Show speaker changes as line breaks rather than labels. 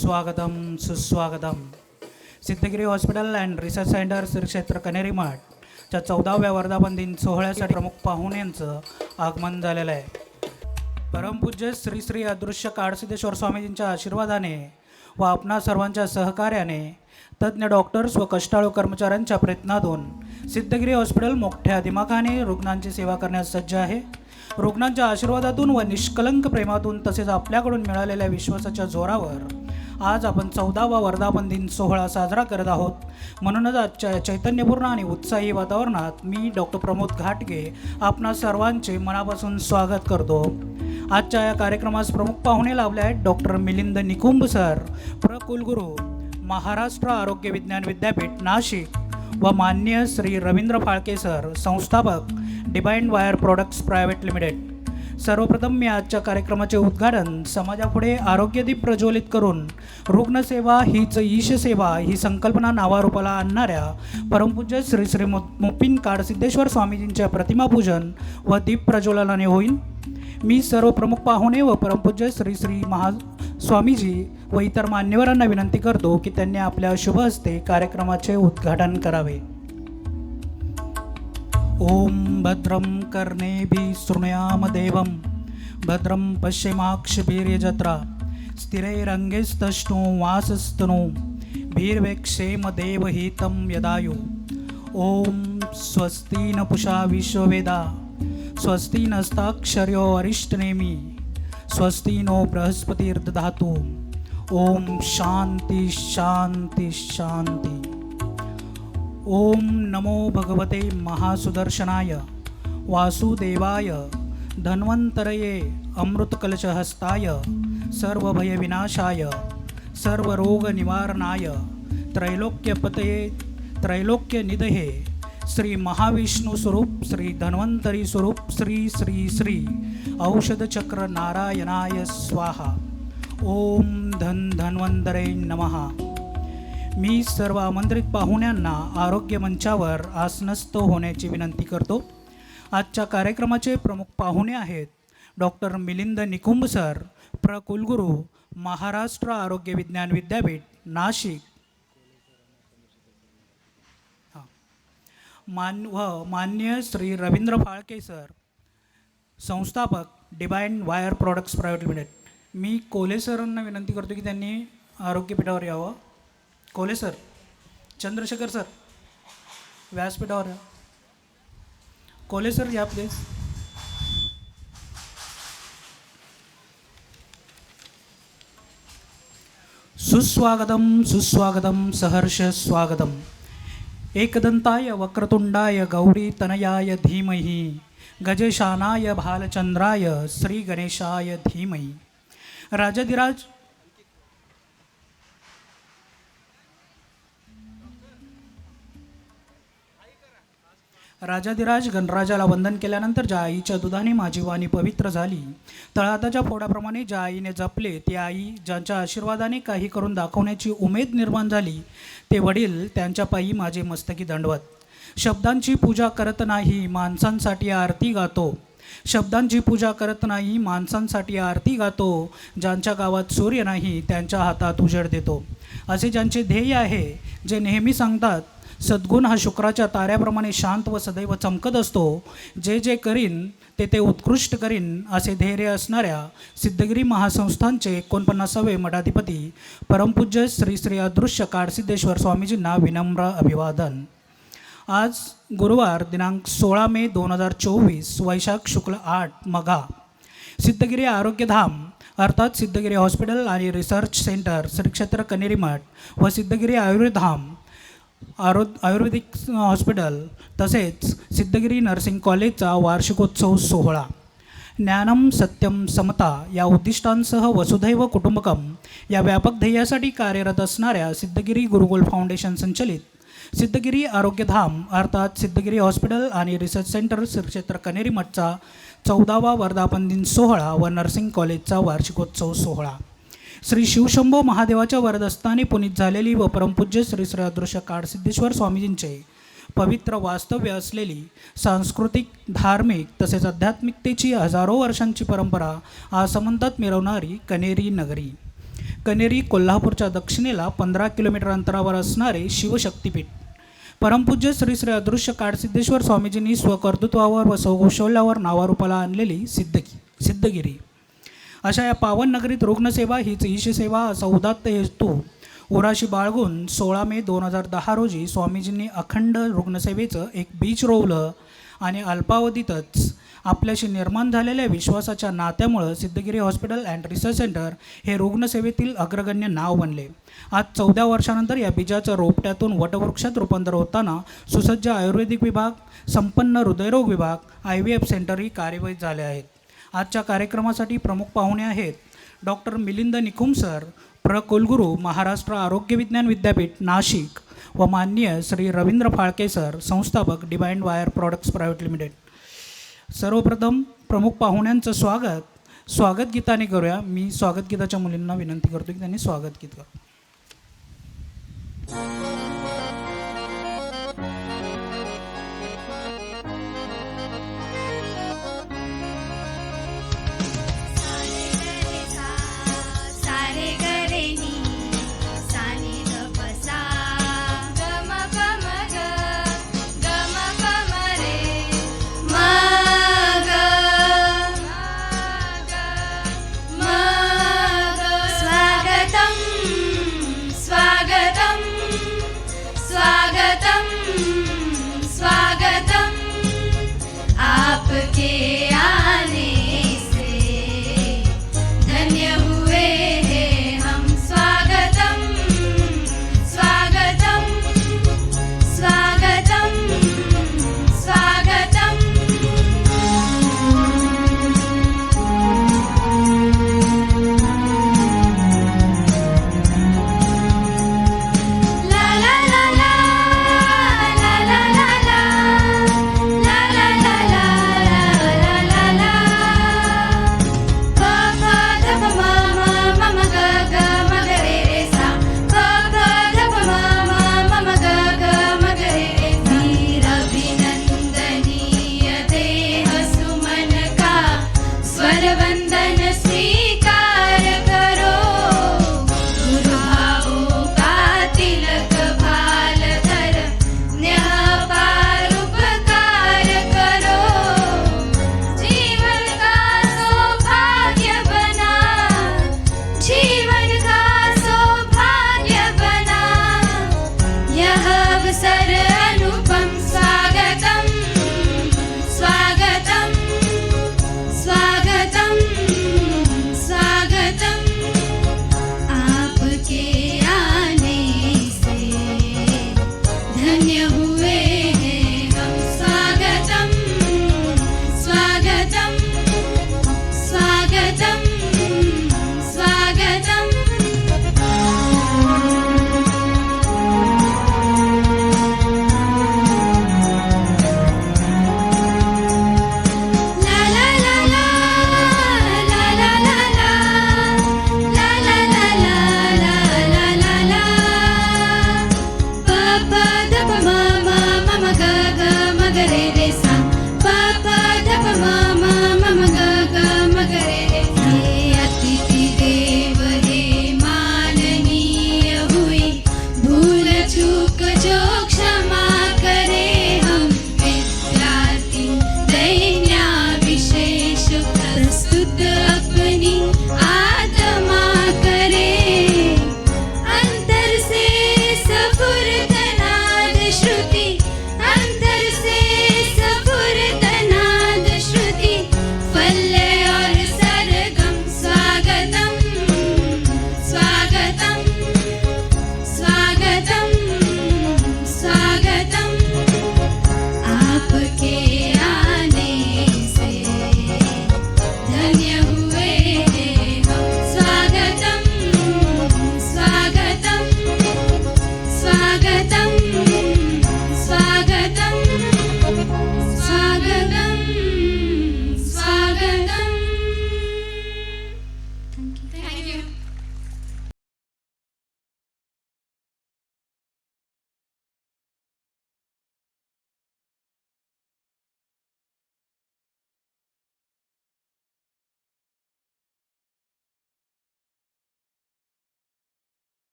स्वागतम सुस्वागतम. Siddhagiri hospital and research centre Shri क्षेत्र कनेरी च्या चौदाव्या वर्धापन दिन सोहळ्यासाठी प्रमुख पाहुण्यांचं आगमन झालेलं आहे. परमपूज्य श्री श्री अदृश्य काळसिद्धेश्वर स्वामीजींच्या आशीर्वादाने व आपणा सर्वांच्या सहकार्याने तज्ज्ञ डॉक्टर्स व कष्टाळू कर्मचाऱ्यांच्या प्रयत्नातून सिद्धगिरी हॉस्पिटल मोठ्या दिमाखाने रुग्णांची सेवा करण्यास सज्ज आहे. रुग्णांच्या आशीर्वादातून व निष्कलंक प्रेमातून तसेच आपल्याकडून मिळालेल्या विश्वासाच्या जोरावर आज आपण चौदावा वर्धापन दिन सोहळा साजरा करत आहोत. म्हणूनच आजच्या चैतन्यपूर्ण आणि उत्साही वातावरणात मी डॉक्टर प्रमोद घाटगे आपणा सर्वांचे मनापासून स्वागत करतो. आजच्या या कार्यक्रमास प्रमुख पाहुणे लाभले आहेत डॉक्टर मिलिंद निकुंभ सर प्रकुलगुरू महाराष्ट्र आरोग्य विज्ञान विद्यापीठ नाशिक व मान्य श्री रवींद्र फाळके सर संस्थापक divine wire products private limited. सर्वप्रथम मी आजच्या कार्यक्रमाचे उद्घाटन समाजापुढे आरोग्यदीप प्रज्वलित करून रुग्णसेवा हीच ईशसेवा ही संकल्पना नावारूपाला आणणाऱ्या परमपूज्य श्री श्री मु काड सिद्धेश्वर स्वामीजींच्या प्रतिमापूजन व दीप प्रज्वलनाने होईल मी सर्व प्रमुख पाहुणे व परमपूज्य श्री श्री महा स्वामीजी व इतर मान्यवरांना विनंती करतो की त्यांनी आपल्या शुभ हस्ते कार्यक्रमाचे उद्घाटन करावे. ॐ भद्रं कर्णेभिः शृणुयामदेवं भद्रं पश्येमाक्षभिर्यजत्रा। स्थिरैरङ्गैस्तष्णु वासस्तनु। भीर्वेक्षेमदेवहितं यदायु। ॐ स्वस्ति न पुषा विश्ववेदा। स्वस्ति नस्ताक्षर्यो अरिष्टनेमि। स्वस्ति नो बृहस्पतिर्दधातु। ॐ शान्ति शान्ति शान्ति। ओम नमो भगवते महासुदर्शनाय वासुदेवाय धन्वंतरये अमृतकलशहस्ताय सर्वभयविनाशाय सर्वरोगनिवारणाय त्रैलोक्यपतये त्रैलोक्यनिधये श्री महाविष्णुस्वरूप श्री धन्वंतरी स्वरूप श्री श्री श्री औषधचक्र नारायणाय स्वाहा. ओम धन धन्वंतरे नमः. मी सर्व आमंत्रित पाहुण्यांना आरोग्य मंचावर आसनस्थ होण्याची विनंती करतो. आजच्या कार्यक्रमाचे प्रमुख पाहुणे आहेत डॉक्टर मिलिंद निकुंभ सर प्रकुलगुरू महाराष्ट्र आरोग्य विज्ञान विद्यापीठ नाशिक. हां. मान व मान्य श्री रवींद्र फाळके सर संस्थापक divine wire products private limited. मी कोले सरांना विनंती करतो की त्यांनी आरोग्यपीठावर यावं. कोले सर चंद्रशेखर सर व्यासपीठावर कोले सर या प्लीज सुस्वागतम सुस्वागतम सहर्ष स्वागतम. एकदंताय वक्रतुंडाय गौरी तनयाय धीमहि. गजेशानाय भालचंद्राय श्री गणेशाय धीमहि. राजाधिराज राजाधिराज गणराजाला वंदन केल्यानंतर ज्या आईच्या दुधाने माझी वाणी पवित्र झाली. तळहाताच्या फोडाप्रमाणे ज्या आईने जपले. ती आई ज्यांच्या आशीर्वादाने काही करून दाखवण्याची उमेद निर्माण झाली ते वडील त्यांच्या पायी माझे मस्तकी दंडवत. शब्दांची पूजा करत नाही माणसांसाठी आरती गातो. शब्दांची पूजा करत नाही माणसांसाठी आरती गातो. ज्यांच्या गावात सूर्य नाही त्यांच्या हातात उजेड देतो. असे ज्यांचे ध्येय आहे जे नेहमी सांगतात सद्गुण हा शुक्राच्या ताऱ्याप्रमाणे शांत व सदैव चमकत असतो. जे जे करीन ते ते उत्कृष्ट करीन असे धैर्य असणाऱ्या सिद्धगिरी महासंस्थांचे एकोणपन्नासावे मठाधिपती परमपूज्य श्री श्री अदृश्य काडसिद्धेश्वर स्वामीजींना विनम्र अभिवादन. आज गुरुवार दिनांक सोळा मे दोन हजार चोवीस वैशाख शुक्ल आठ मघा. सिद्धगिरी आरोग्यधाम अर्थात सिद्धगिरी हॉस्पिटल आणि रिसर्च सेंटर श्री क्षेत्र कनेरीमठ व सिद्धगिरी आयुर्वेधाम आरो आयुर्वेदिक हॉस्पिटल तसेच सिद्धगिरी नर्सिंग कॉलेजचा वार्षिकोत्सव सोहळा. ज्ञानम सत्यम समता या उद्दिष्टांसह वसुधैव कुटुंबकम या व्यापक ध्येयासाठी कार्यरत असणाऱ्या सिद्धगिरी गुरुकुल फाउंडेशन संचलित सिद्धगिरी आरोग्यधाम अर्थात सिद्धगिरी हॉस्पिटल आणि रिसर्च सेंटर श्रीक्षेत्र कनेरी मठचा चौदावा वर्धापन दिन सोहळा व नर्सिंग कॉलेजचा वार्षिकोत्सव सोहळा. श्री शिवशंभो महादेवाच्या वरदस्थानी पुनीत झालेली व परमपूज्य श्री श्री अदृश्य काळसिद्धेश्वर स्वामीजींचे पवित्र वास्तव्य असलेली सांस्कृतिक धार्मिक तसेच आध्यात्मिकतेची हजारो वर्षांची परंपरा आसमंतात मिरवणारी कनेरी नगरी. कनेरी कोल्हापूरच्या दक्षिणेला पंधरा किलोमीटर अंतरावर असणारे शिवशक्तीपीठ. परमपूज्य श्री श्री अदृश्य काडसिद्धेश्वर स्वामीजींनी स्वकर्तृत्वावर व स्वकौशल्यावर नावारूपाला आणलेली सिद्धगी सिद्धगिरी. अशा या पावन नगरीत रुग्णसेवा हीच ईशसेवा असा उदात्त हेतू. उराशी बाळगून सोळा मे दोन हजार दहा रोजी स्वामीजींनी अखंड रुग्णसेवेचं एक बीच रोवलं आणि अल्पावधीतच आपल्याशी निर्माण झालेल्या विश्वासाच्या नात्यामुळं Siddhagiri hospital and research centre हे रुग्णसेवेतील अग्रगण्य नाव बनले. आज चौदा वर्षानंतर या बीजाचं रोपट्यातून वटवृक्षात रूपांतर होताना सुसज्ज आयुर्वेदिक विभाग संपन्न हृदयरोग विभाग आय व्ही एफ सेंटरही कार्यरत झाले आहेत. आजच्या कार्यक्रमासाठी प्रमुख पाहुणे आहेत डॉक्टर मिलिंद निखुम सर प्र कुलगुरू महाराष्ट्र आरोग्य विज्ञान विद्यापीठ नाशिक व माननीय श्री रवींद्र फाळके सर संस्थापक divine wire products private limited. सर्वप्रथम प्रमुख पाहुण्यांचं स्वागत. स्वागत गीताने करूया. मी स्वागत गीताच्या मुलींना विनंती करतो की त्यांनी स्वागत गीत करू